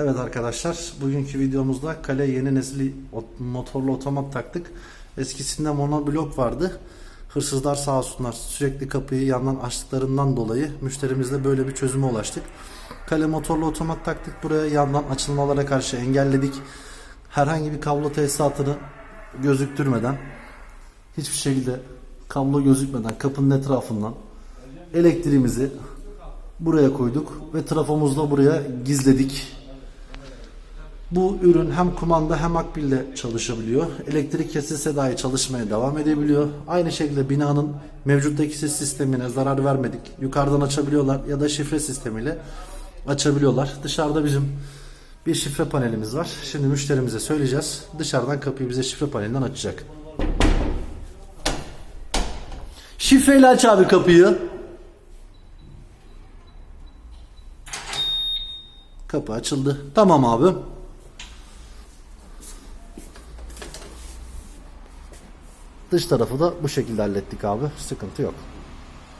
Evet arkadaşlar bugünkü videomuzda kale yeni nesil ot- motorlu otomat taktık. Eskisinde monoblok vardı. Hırsızlar sağ olsunlar sürekli kapıyı yandan açtıklarından dolayı müşterimizle böyle bir çözüme ulaştık. Kale motorlu otomat taktık. Buraya yandan açılmalara karşı engelledik. Herhangi bir kablo tesisatını gözüktürmeden hiçbir şekilde kablo gözükmeden kapının etrafından elektriğimizi buraya koyduk ve trafomuzu da buraya gizledik. Bu ürün hem kumanda hem akbille çalışabiliyor. Elektrik kesilse dahi çalışmaya devam edebiliyor. Aynı şekilde binanın mevcuttaki ses sistemine zarar vermedik. Yukarıdan açabiliyorlar ya da şifre sistemiyle açabiliyorlar. Dışarıda bizim bir şifre panelimiz var. Şimdi müşterimize söyleyeceğiz. Dışarıdan kapıyı bize şifre panelinden açacak. Şifreyle aç abi kapıyı. Kapı açıldı. Tamam abi. Dış tarafı da bu şekilde hallettik abi. Sıkıntı yok.